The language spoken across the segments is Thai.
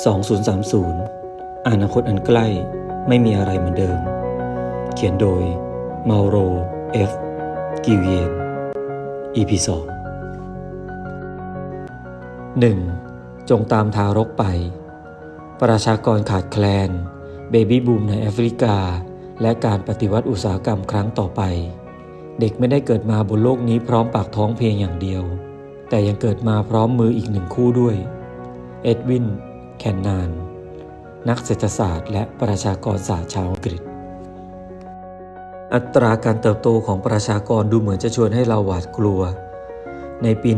2030 อนาคตอันใกล้ไม่มีอะไรเหมือนเดิม เขียนโดยมาโร F กิวเยน EP 2 1. จงตามทารกไป ประชากรขาดแคลน เบบี้บูมในแอฟริกา และการปฏิวัติอุตสาหกรรมครั้งต่อไป เด็กไม่ได้เกิดมาบนโลกนี้พร้อมปากท้องเพียงอย่างเดียว แต่ยังเกิดมาพร้อมมืออีกหนึ่งคู่ด้วย เอ็ดวิน แคนนาน นักเศรษฐศาสตร์ และประชากรศาสตร์ชาวอังกฤษ อัตราการเติบโตของประชากรดูเหมือนจะชวนให้เราหวาดกลัว ในปี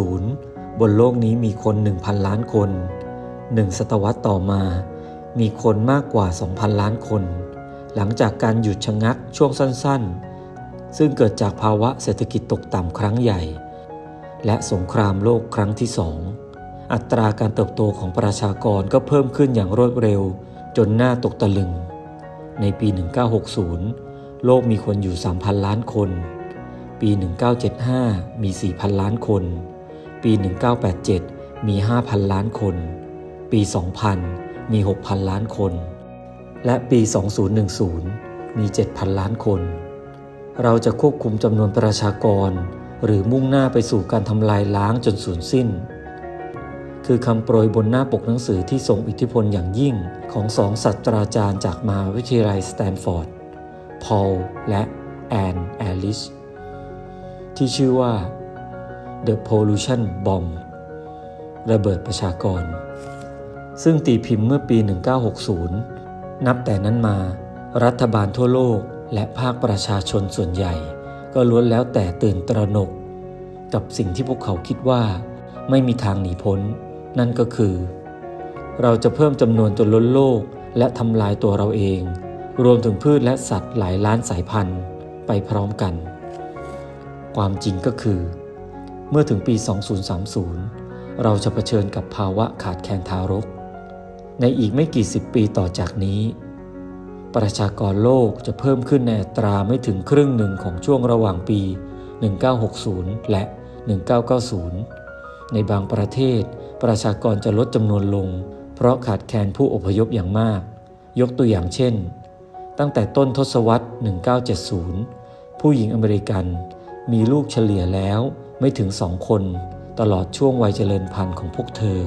1820 บนโลกนี้มีคน 1,000 ล้านคนหนึ่งศตวรรษต่อมา มีคนมากกว่า 2,000 ล้านคน หลังจากการหยุดชะงักช่วงสั้น ๆ ซึ่งเกิดจากภาวะเศรษฐกิจตกต่ำครั้งใหญ่ และสงครามโลกครั้งที่สอง อัตราการเติบโตของประชากรก็เพิ่มขึ้นอย่างรวดเร็ว จนน่าตกตะลึง ในปี 1960 โลกมีคนอยู่ 3,000 ล้านคน ปี 1975 มี 4,000 ล้านคน ปี 1987 มี 5,000 ล้านคน ปี 2000 มี 6,000 ล้านคน และปี 2010 มี 7,000 ล้านคน เราจะควบคุมจำนวนประชากร หรือมุ่งหน้าไปสู่การทำลายล้างจนสูญสิ้น คือคำโปรยบนหน้าปกหนังสือที่ทรงอิทธิพลอย่างยิ่งของสองศาสตราจารย์จากมหาวิทยาลัยสแตนฟอร์ด พอลและแอนแอลิชที่ชื่อว่า The Pollution Bomb ระเบิดประชากร ซึ่งตีพิมพ์เมื่อปี 1960 นับแต่นั้นมา รัฐบาลทั่วโลกและภาคประชาชนส่วนใหญ่ ก็ล้วนแล้วแต่ตื่นตระหนก กับสิ่งที่พวกเขาคิดว่าไม่มีทางหนีพ้น นั่นก็คือ เราจะเพิ่มจำนวนจนล้นโลกและทำลายตัวเราเอง รวมถึงพืชและสัตว์หลายล้านสายพันธุ์ไปพร้อมกัน ความจริงก็คือ เมื่อถึงปี 2030 เราจะเผชิญกับภาวะขาดแคลนทารก ในอีกไม่กี่สิบปีต่อจากนี้ ประชากรโลกจะเพิ่มขึ้นในอัตราไม่ถึงครึ่งหนึ่งของช่วงระหว่างปี 1960 และ 1990 ในบางประเทศ ประชากรจะลดจำนวนลง เพราะขาดแคลนผู้อพยพอย่างมาก ยกตัวอย่างเช่น ตั้งแต่ต้นทศวรรษ 1970 ผู้หญิงอเมริกันมีลูกเฉลี่ยแล้วไม่ถึงสองคน ตลอดช่วงวัยเจริญพันธุ์ของพวกเธอ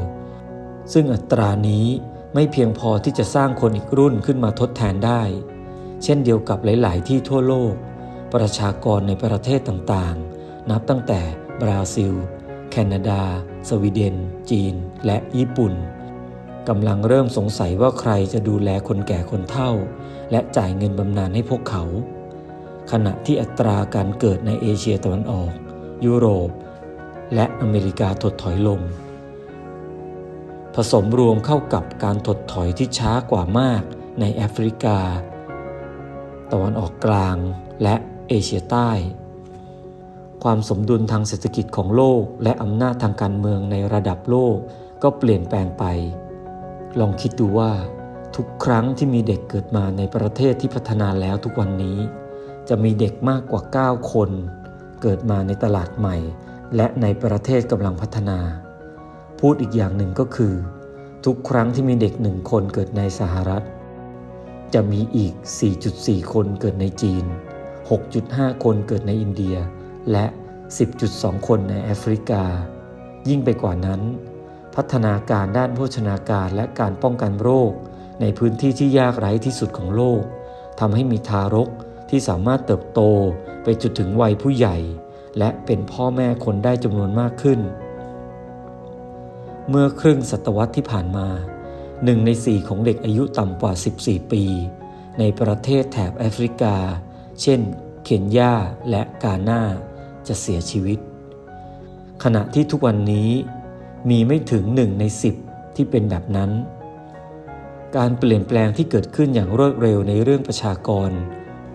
ซึ่งอัตรานี้ไม่เพียงพอที่จะสร้างคนอีกรุ่นขึ้นมาทดแทนได้ เช่นเดียวกับหลาย ๆ ที่ทั่วโลก ประชากรในประเทศต่าง ๆ นับตั้งแต่บราซิล แคนาดา สวีเดน จีน และญี่ปุ่นกำลังเริ่มสงสัยว่าใครจะดูแลคนแก่คนเฒ่า และจ่ายเงินบำนาญให้พวกเขา ขณะที่อัตราการเกิดในเอเชียตะวันออก ยุโรป และอเมริกาถดถอยลง ผสมรวมเข้ากับการถดถอยที่ช้ากว่ามากในแอฟริกา ตะวันออกกลางและเอเชียใต้ ความสมดุลทางเศรษฐกิจของโลก และอำนาจทางการเมืองในระดับโลกก็เปลี่ยนแปลงไป ลองคิดดูว่า ทุกครั้งที่มีเด็กเกิดมาในประเทศที่พัฒนาแล้วทุกวันนี้ จะมีเด็กมากกว่า 9 คน เกิดมาในตลาดใหม่ และในประเทศกำลังพัฒนา พูดอีกอย่างหนึ่งก็คือ ทุกครั้งที่มีเด็กหนึ่งคนเกิดในสหรัฐ จะมีอีก 4.4 คนเกิดในจีน 6.5 คนเกิดในอินเดีย และ 10.2 คนในแอฟริกา ยิ่งไปกว่านั้น พัฒนาการด้านโภชนาการและการป้องกันโรค ในพื้นที่ที่ยากไร้ที่สุดของโลกทำให้มีทารกที่สามารถเติบโตไปจนถึงวัยผู้ใหญ่ และเป็นพ่อแม่คนได้จำนวนมากขึ้น เมื่อครึ่งศตวรรษที่ผ่านมาหนึ่งในสี่ของเด็กอายุต่ำกว่า 14 ปี ในประเทศแถบแอฟริกา เช่น เคนยาและกาหน้า จะเสียชีวิต ขณะที่ทุกวันนี้มีไม่ถึงหนึ่งในสิบที่เป็นแบบนั้น การเปลี่ยนแปลงที่เกิดขึ้นอย่างรวดเร็วในเรื่องประชากร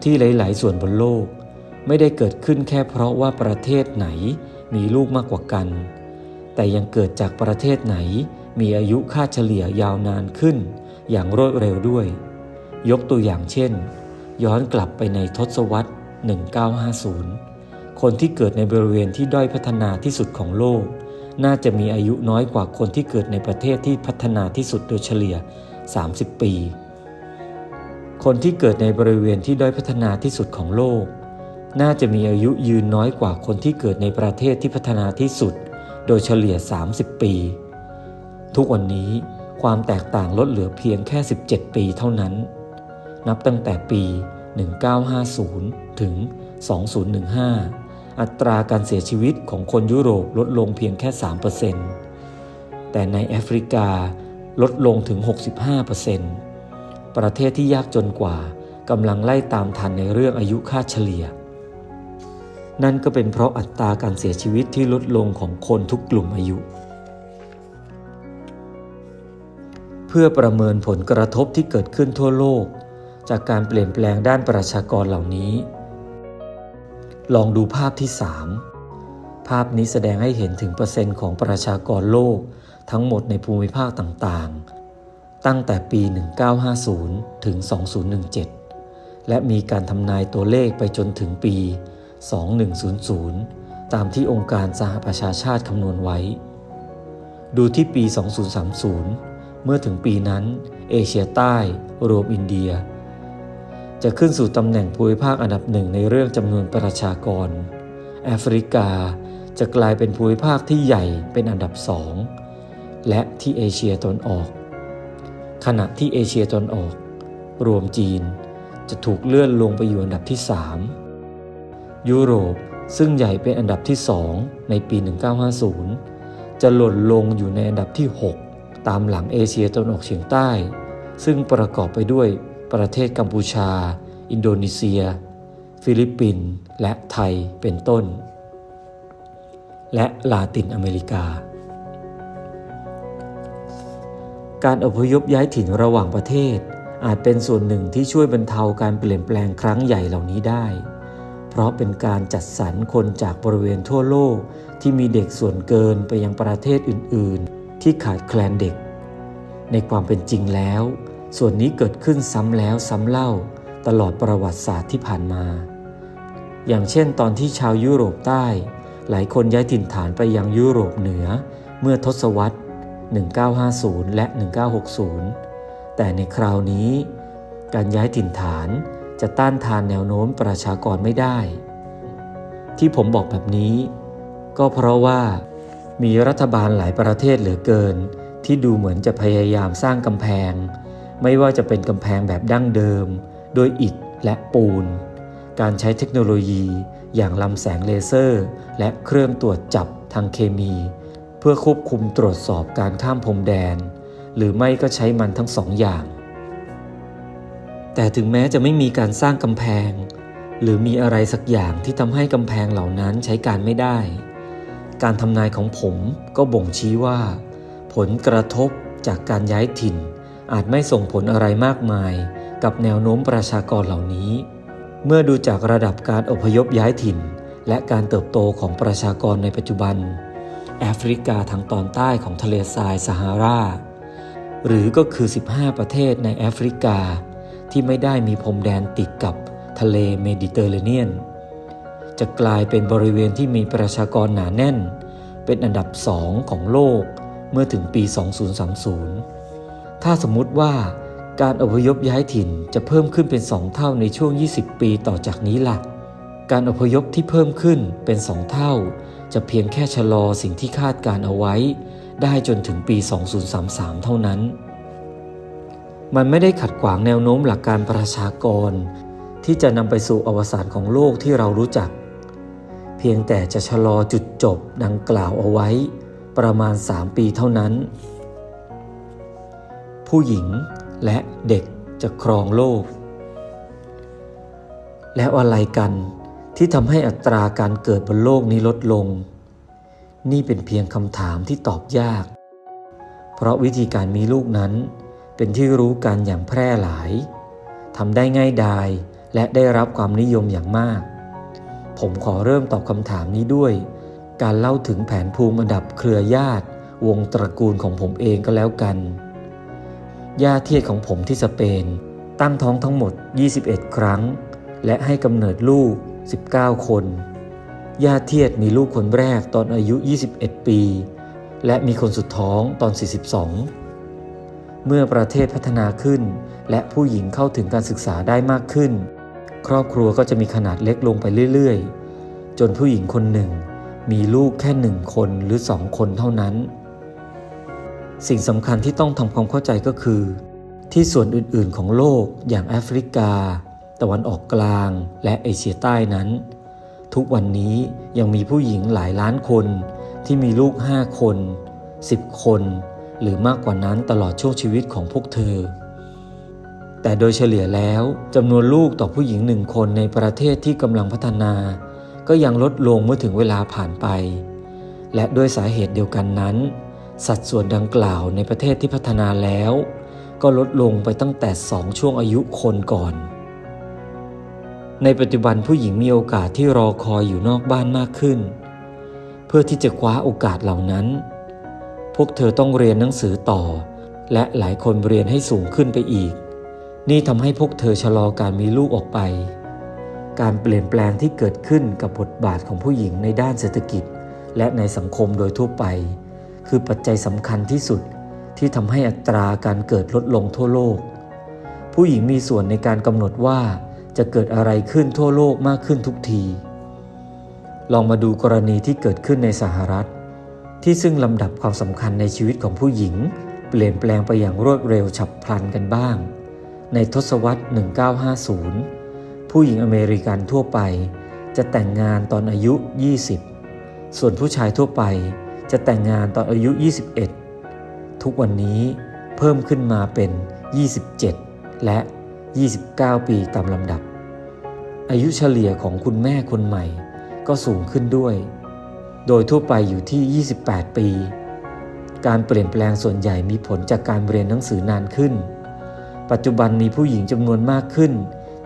ที่หลาย ๆ ส่วนบนโลก ไม่ได้เกิดขึ้นแค่เพราะว่าประเทศไหนมีลูกมากกว่ากัน แต่ยังเกิดจากประเทศไหนมีอายุค่าเฉลี่ยยาวนานขึ้น อย่างรวดเร็วด้วย ยกตัวอย่างเช่น ย้อนกลับไปในทศวรรษ 1950 คนที่เกิดในบริเวณที่ด้อยพัฒนาที่สุดของโลก น่าจะมีอายุน้อยกว่าคนที่เกิดในประเทศที่พัฒนาที่สุดโดยเฉลี่ย 30 ปี คนที่เกิดในบริเวณที่ด้อยพัฒนาที่สุดของโลก น่าจะมีอายุยืนน้อยกว่าคนที่เกิดในประเทศที่พัฒนาที่สุด โดยเฉลี่ย 30 ปี ทุกวันนี้ความแตกต่างลดเหลือเพียงแค่ 17 ปีเท่านั้น นับตั้งแต่ปี 1950 ถึง 2015 อัตราการเสียชีวิตของคนยุโรปลดลงเพียงแค่ 3%แต่ในแอฟริกาลดลงถึง 65%ประเทศที่ยากจนกว่ากำลังไล่ตามทันในเรื่องอายุค่าเฉลี่ย นั่นก็เป็นเพราะอัตราการเสียชีวิตที่ลดลงของคนทุกกลุ่มอายุ เพื่อประเมินผลกระทบที่เกิดขึ้นทั่วโลก จากการเปลี่ยนแปลงด้านประชากรเหล่านี้ ลองดูภาพที่ 3 ภาพนี้แสดงให้เห็นถึงเปอร์เซ็นต์ของประชากรโลกทั้งหมดในภูมิภาคต่างๆ ตั้งแต่ปี 1950 ถึง 2017 และมีการทำนายตัวเลขไปจนถึงปี 2100 ตามที่องค์การสหประชาชาติคำนวณไว้ ดูที่ปี 2030 เมื่อถึงปีนั้น เอเชียใต้ รวมอินเดีย จะขึ้นสู่ตำแหน่งภูมิภาคอันดับหนึ่งในเรื่องจำนวนประชากร แอฟริกาจะกลายเป็นภูมิภาคที่ใหญ่เป็นอันดับสองและที่เอเชียตะวันออก ขณะที่เอเชียตะวันออก รวมจีนจะถูกเลื่อนลงไปอยู่อันดับที่สามยุโรปซึ่งใหญ่เป็นอันดับที่สองในปี 1950 จะหล่นลงอยู่ในอันดับที่ 6 ตามหลังเอเชียตะวันออกเฉียงใต้ ซึ่งประกอบไปด้วย ประเทศกัมพูชา อินโดนีเซีย ฟิลิปปินส์และไทยเป็นต้น และลาตินอเมริกา การอพยพย้ายถิ่นระหว่างประเทศ อาจเป็นส่วนหนึ่งที่ช่วยบรรเทาการเปลี่ยนแปลงครั้งใหญ่เหล่านี้ได้ เพราะเป็นการจัดสรรคนจากบริเวณทั่วโลกที่มีเด็กส่วนเกินไปยังประเทศอื่น ๆ ที่ขาดแคลนเด็ก ในความเป็นจริงแล้ว ส่วนนี้เกิดขึ้นซ้ำแล้วซ้ำเล่าตลอดประวัติศาสตร์ที่ผ่านมา อย่างเช่นตอนที่ชาวยุโรปใต้ หลายคนย้ายถิ่นฐานไปยังยุโรปเหนือ เมื่อทศวรรษ 1950 และ 1960 แต่ในคราวนี้ การย้ายถิ่นฐานจะต้านทานแนวโน้มประชากรไม่ได้ ที่ผมบอกแบบนี้ ก็เพราะว่ามีรัฐบาลหลายประเทศเหลือเกิน ที่ดูเหมือนจะพยายามสร้างกำแพง ไม่ว่าจะเป็นกำแพงแบบดั้งเดิม โดยอิฐและปูน การใช้เทคโนโลยีอย่างลำแสงเลเซอร์ และเครื่องตรวจจับทางเคมี เพื่อควบคุมตรวจสอบการข้ามพรมแดน หรือไม่ก็ใช้มันทั้งสองอย่าง แต่ถึงแม้จะไม่มีการสร้างกำแพง หรือมีอะไรสักอย่างที่ทำให้กำแพงเหล่านั้นใช้การไม่ได้ การทำนายของผมก็บ่งชี้ว่า ผลกระทบจากการย้ายถิ่น อาจไม่ส่งผลอะไรมากมาย กับแนวโน้มประชากรเหล่านี้ เมื่อดูจากระดับการอพยพย้ายถิ่น และการเติบโตของประชากรในปัจจุบัน แอฟริกาทางตอนใต้ของทะเลทรายซาฮารา หรือก็คือ 15 ประเทศในแอฟริกา ที่ไม่ได้มีพรมแดนติดกับทะเลเมดิเตอร์เรเนียน จะกลายเป็นบริเวณที่มีประชากรหนาแน่น เป็นอันดับสองของโลกเมื่อถึงปี 2030 ถ้าสมมุติว่าการอพยพย้ายถิ่นจะเพิ่มขึ้นเป็น 2 เท่าในช่วง 20 ปีต่อจากนี้ล่ะ การอพยพที่เพิ่มขึ้นเป็น 2 เท่า จะเพียงแค่ชะลอสิ่งที่คาดการเอาไว้ ได้จนถึงปี 2033 เท่านั้น มันไม่ได้ขัดขวางแนวโน้มหลักการประชากร ที่จะนำไปสู่อวสานของโลกที่เรารู้จัก เพียงแต่จะชะลอจุดจบดังกล่าวเอาไว้ ประมาณ 3 ปีเท่านั้น ผู้หญิงและเด็กจะครองโลก แล้วอะไรกันที่ทำให้อัตราการเกิดบนโลกนี้ลดลง นี่เป็นเพียงคำถามที่ตอบยาก เพราะวิธีการมีลูกนั้น เป็นที่รู้กันอย่างแพร่หลายทำได้ง่ายดายและได้รับความนิยมอย่างมาก ผมขอเริ่มตอบคำถามนี้ด้วย การเล่าถึงแผนภูมิอันดับเครือญาติ วงตระกูลของผมเองก็แล้วกัน ย่าเทียดของผมที่สเปน ตั้งท้องทั้งหมด 21 ครั้ง และให้กำเนิดลูก 19 คน ย่าเทียดมีลูกคนแรกตอนอายุ 21 ปี และมีคนสุดท้องตอน 42 เมื่อประเทศพัฒนาขึ้น และผู้หญิงเข้าถึงการศึกษาได้มากขึ้น ครอบครัวก็จะมีขนาดเล็กลงไปเรื่อยๆ จนผู้หญิงคนหนึ่ง มีลูกแค่หนึ่งคนหรือสองคนเท่านั้น สิ่งสำคัญที่ต้องทำความเข้าใจก็คือ ที่ส่วนอื่นๆของโลกอย่างแอฟริกา ตะวันออกกลางและเอเชียใต้นั้น ทุกวันนี้ยังมีผู้หญิงหลายล้านคนที่มีลูกห้าคน 10 คน หรือมากกว่านั้นตลอดช่วงชีวิตของพวกเธอ แต่โดยเฉลี่ยแล้วจำนวนลูกต่อผู้หญิงหนึ่งคนในประเทศที่กำลังพัฒนา ก็ยังลดลงเมื่อถึงเวลาผ่านไป และด้วยสาเหตุเดียวกันนั้น สัดส่วนดังกล่าวในประเทศที่พัฒนาแล้ว ก็ลดลงไปตั้งแต่สองช่วงอายุคนก่อน ในปัจจุบันผู้หญิงมีโอกาสที่รอคอยอยู่นอกบ้านมากขึ้น เพื่อที่จะคว้าโอกาสเหล่านั้น พวกเธอต้องเรียนหนังสือต่อ และหลายคนเรียนให้สูงขึ้นไปอีก นี่ทำให้พวกเธอชะลอการมีลูกออกไป การเปลี่ยนแปลงที่เกิดขึ้นกับบทบาทของผู้หญิงในด้านเศรษฐกิจ และในสังคมโดยทั่วไป คือปัจจัยสำคัญที่สุดที่ทำให้อัตราการเกิดลดลงทั่วโลก ผู้หญิงมีส่วนในการกำหนดว่าจะเกิดอะไรขึ้นทั่วโลกมากขึ้นทุกที ลองมาดูกรณีที่เกิดขึ้นในสหรัฐ ที่ซึ่งลำดับความสำคัญในชีวิตของผู้หญิง เปลี่ยนแปลงไปอย่างรวดเร็วฉับพลันกันบ้าง ในทศวรรษ 1950 ผู้หญิงอเมริกันทั่วไป จะแต่งงานตอนอายุ 20 ส่วนผู้ชายทั่วไป จะแต่งงานตอนอายุ 21 ทุกวันนี้เพิ่มขึ้นมาเป็น 27 และ 29 ปีตามลำดับ อายุเฉลี่ยของคุณแม่คนใหม่ก็สูงขึ้นด้วย โดยทั่วไปอยู่ที่ 28 ปี การเปลี่ยนแปลงส่วนใหญ่มีผลจากการเรียนหนังสือนานขึ้น ปัจจุบันมีผู้หญิงจำนวนมากขึ้น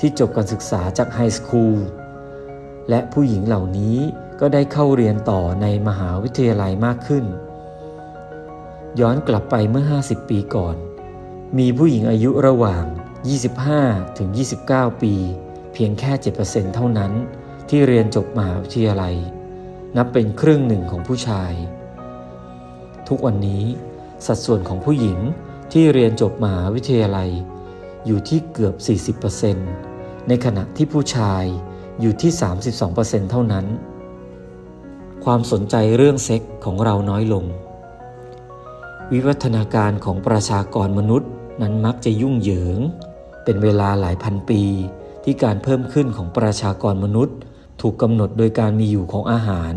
ที่จบการศึกษาจากไฮสคูลและผู้หญิงเหล่านี้ ก็ได้เข้าเรียนต่อในมหาวิทยาลัยมากขึ้น ย้อนกลับไปเมื่อ 50 ปีก่อน มีผู้หญิงอายุระหว่าง 25 ถึง 29 ปี เพียงแค่ 7%เท่านั้น ที่เรียนจบมหาวิทยาลัย นับเป็นครึ่งหนึ่งของผู้ชาย ทุกวันนี้สัดส่วนของผู้หญิงที่เรียนจบมหาวิทยาลัย อยู่ที่เกือบ 40%ในขณะที่ผู้ชายอยู่ที่ 32%เท่านั้น ความสนใจเรื่องเซ็กของเราน้อยลง วิวัฒนาการของประชากรมนุษย์นั้นมักจะยุ่งเหยิง เป็นเวลาหลายพันปี ที่การเพิ่มขึ้นของประชากรมนุษย์ ถูกกำหนดโดยการมีอยู่ของอาหาร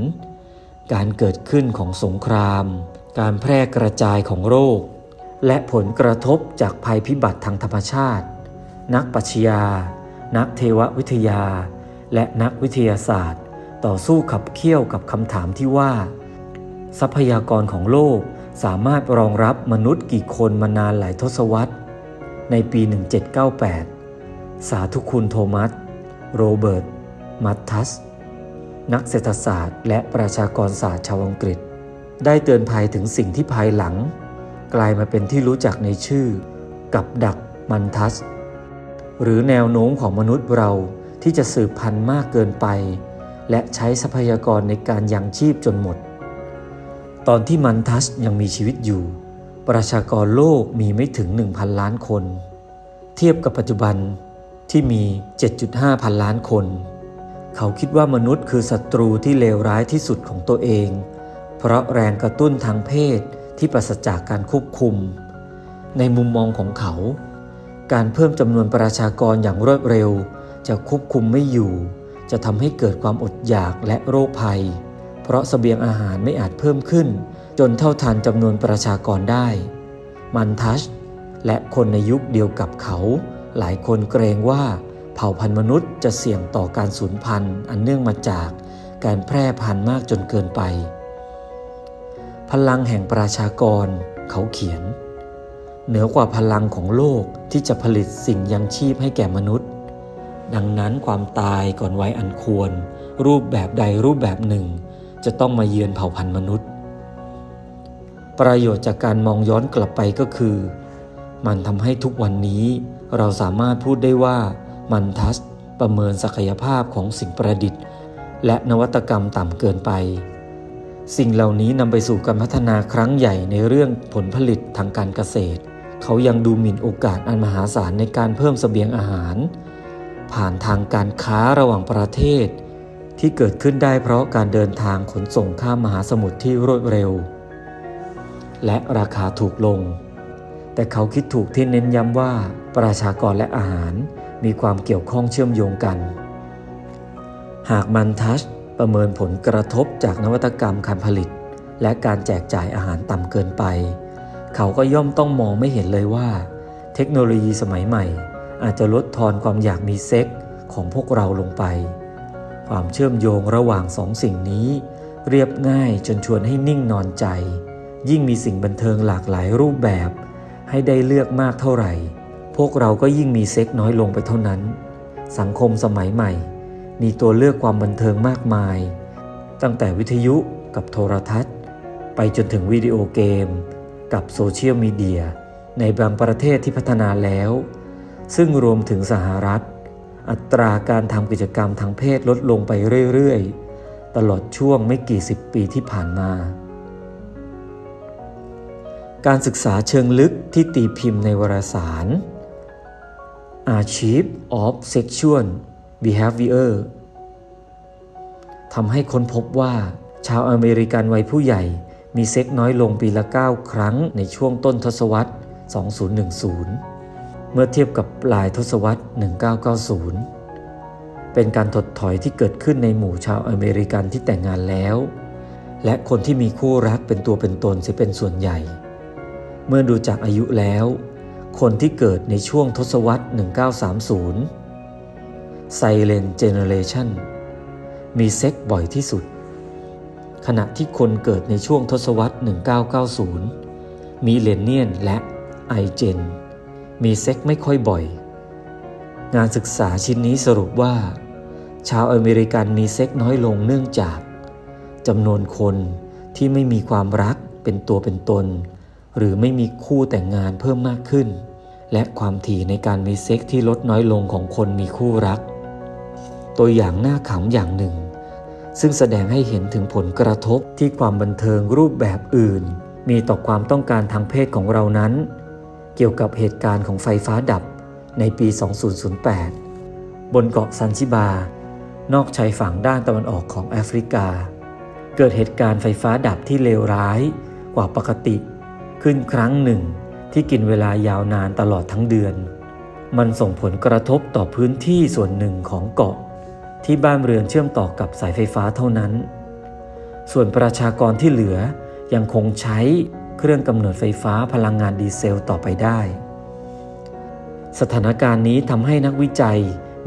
การเกิดขึ้นของสงคราม การแพร่กระจายของโรค และผลกระทบจากภัยพิบัติทางธรรมชาติ นักปรัชญา นักเทววิทยา และนักวิทยาศาสตร์ ต่อสู้ขับเคี่ยวกับคำถามที่ว่า ทรัพยากรของโลกสามารถรองรับมนุษย์กี่คนมานานหลายทศวรรษ ในปี 1798 สาธุคุณโทมัส โรเบิร์ต มัตทัส นักเศรษฐศาสตร์ และประชากรศาสตร์ชาวอังกฤษ ได้เตือนภัยถึงสิ่งที่ภายหลัง กลายมาเป็นที่รู้จักในชื่อ กับดักมันทัส หรือแนวโน้มของมนุษย์เราที่จะสืบพันธุ์มากเกินไป และใช้ทรัพยากรในการยังชีพจนหมด ตอนที่มันทัสยังมีชีวิตอยู่ ประชากรโลกมีไม่ถึง 1,000 ล้านคน เทียบกับปัจจุบันที่มี 7.5 พันล้านคน เขาคิดว่ามนุษย์คือศัตรูที่เลวร้ายที่สุดของตัวเอง เพราะแรงกระตุ้นทางเพศที่ปราศจากการควบคุม ในมุมมองของเขา การเพิ่มจำนวนประชากรอย่างรวดเร็วจะควบคุมไม่อยู่ จะทำให้เกิดความอดอยากและโรคภัย เพราะสเสบียงอาหารไม่อาจเพิ่มขึ้น จนเท่าทันจำนวนประชากรได้ มันทัช และคนในยุคเดียวกับเขา หลายคนเกรงว่าเผ่าพันธุ์มนุษย์จะเสี่ยงต่อการสูญพันธุ์ อันเนื่องมาจากการแพร่พันธุ์มากจนเกินไป พลังแห่งประชากร เขาเขียน เหนือกว่าพลังของโลกที่จะผลิตสิ่งยังชีพให้แก่มนุษย์ ดังนั้นความตายก่อนวัยอันควร รูปแบบใดรูปแบบหนึ่ง จะต้องมาเยือนเผ่าพันธุ์มนุษย์ ประโยชน์จากการมองย้อนกลับไปก็คือ มันทำให้ทุกวันนี้เราสามารถพูดได้ว่ามันทัสประเมินศักยภาพของสิ่งประดิษฐ์ และนวัตกรรมต่ำเกินไป สิ่งเหล่านี้นำไปสู่การพัฒนาครั้งใหญ่ในเรื่องผลผลิตทางการเกษตร เขายังดูหมิ่นโอกาสอันมหาศาลในการเพิ่มเสบียงอาหาร ผ่านทางการค้าระหว่างประเทศ ที่เกิดขึ้นได้เพราะการเดินทางขนส่งข้ามมหาสมุทรที่รวดเร็ว และราคาถูกลง แต่เขาคิดถูกที่เน้นย้ำว่าประชากรและอาหารมีความเกี่ยวข้องเชื่อมโยงกัน หากมันทัชประเมินผลกระทบจากนวัตกรรมการผลิต และการแจกจ่ายอาหารต่ำเกินไป เขาก็ย่อมต้องมองไม่เห็นเลยว่า เทคโนโลยีสมัยใหม่ อาจจะลดทอนความอยากมีเซ็กของพวกเราลงไป ความเชื่อมโยงระหว่างสองสิ่งนี้ เรียบง่ายจนชวนให้นิ่งนอนใจ ยิ่งมีสิ่งบันเทิงหลากหลายรูปแบบ ให้ได้เลือกมากเท่าไหร่ พวกเราก็ยิ่งมีเซ็กน้อยลงไปเท่านั้น สังคมสมัยใหม่ มีตัวเลือกความบันเทิงมากมาย ตั้งแต่วิทยุกับโทรทัศน์ ไปจนถึงวิดีโอเกม กับโซเชียลมีเดียในบางประเทศที่พัฒนาแล้ว ซึ่งรวมถึงสหรัฐ อัตราการทำกิจกรรมทางเพศลดลงไปเรื่อยๆ ตลอดช่วงไม่กี่สิบปีที่ผ่านมา การศึกษาเชิงลึกที่ตีพิมพ์ในวารสาร Archive of Sexual Behavior ทำให้ค้นพบว่า ชาวอเมริกันวัยผู้ใหญ่ มีเซ็กน้อยลงปีละ 9 ครั้งในช่วงต้นทศวรรษ 2010 เมื่อเทียบกับปลายทศวรรษ 1990 เป็นการถดถอยที่เกิดขึ้นในหมู่ชาวอเมริกันที่แต่งงานแล้ว และคนที่มีคู่รักเป็นตัวเป็นตนเสียเป็นส่วนใหญ่ เมื่อดูจากอายุแล้ว คนที่เกิดในช่วงทศวรรษ 1930 Silent Generation มีเซ็กบ่อยที่สุด ขณะที่คนเกิดในช่วงทศวรรษ 1990 มีเลนเนียนและไอเจน มีเซ็กไม่ค่อยบ่อย งานศึกษาชิ้นนี้สรุปว่า ชาวอเมริกันมีเซ็กน้อยลงเนื่องจากจำนวนคนที่ไม่มีความรักเป็นตัวเป็นตน หรือไม่มีคู่แต่งงานเพิ่มมากขึ้น และความถี่ในการมีเซ็กที่ลดน้อยลงของคนมีคู่รัก ตัวอย่างน่าขำอย่างหนึ่ง ซึ่งแสดงให้เห็นถึงผลกระทบที่ความบันเทิงรูปแบบอื่น มีต่อความต้องการทางเพศของเรานั้น เกี่ยวกับเหตุการณ์ของไฟฟ้าดับในปี 2008 บนเกาะซันชิบา นอกชายฝั่งด้านตะวันออกของแอฟริกา เกิดเหตุการณ์ไฟฟ้าดับที่เลวร้ายกว่าปกติ ขึ้นครั้งหนึ่งที่กินเวลายาวนานตลอดทั้งเดือน มันส่งผลกระทบต่อพื้นที่ส่วนหนึ่งของเกาะ ที่บ้านเรือนเชื่อมต่อกับสายไฟฟ้าเท่านั้น ส่วนประชากรที่เหลือยังคงใช้ เครื่องกำเนิดไฟฟ้าพลังงานดีเซลต่อไปได้ สถานการณ์นี้ทำให้นักวิจัย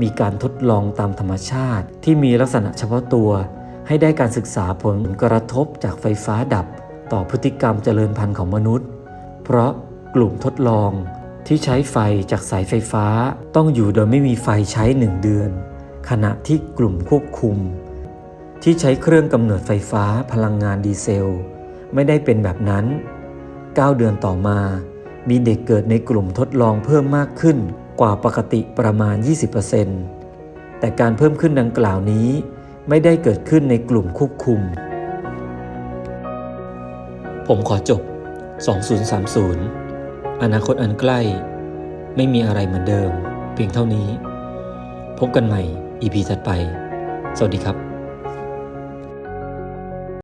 มีการทดลองตามธรรมชาติ ที่มีลักษณะเฉพาะตัว ให้ได้การศึกษาผลกระทบจากไฟฟ้าดับ ต่อพฤติกรรมเจริญพันธุ์ของมนุษย์ เพราะกลุ่มทดลองที่ใช้ไฟจากสายไฟฟ้าต้องอยู่โดยไม่มีไฟใช้หนึ่งเดือน ขณะที่กลุ่มควบคุม ที่ใช้เครื่องกำเนิดไฟฟ้าพลังงานดีเซล ไม่ได้เป็นแบบนั้น 9 เดือนต่อมา มีเด็กเกิดในกลุ่มทดลองเพิ่มมากขึ้นกว่าปกติประมาณ 20%แต่การเพิ่มขึ้นดังกล่าวนี้ไม่ได้เกิดขึ้นในกลุ่มควบคุม ผมขอจบ 2030 อนาคตอันใกล้ ไม่มีอะไรเหมือนเดิม เพียงเท่านี้ พบกันใหม่ EP ถัดไป สวัสดีครับ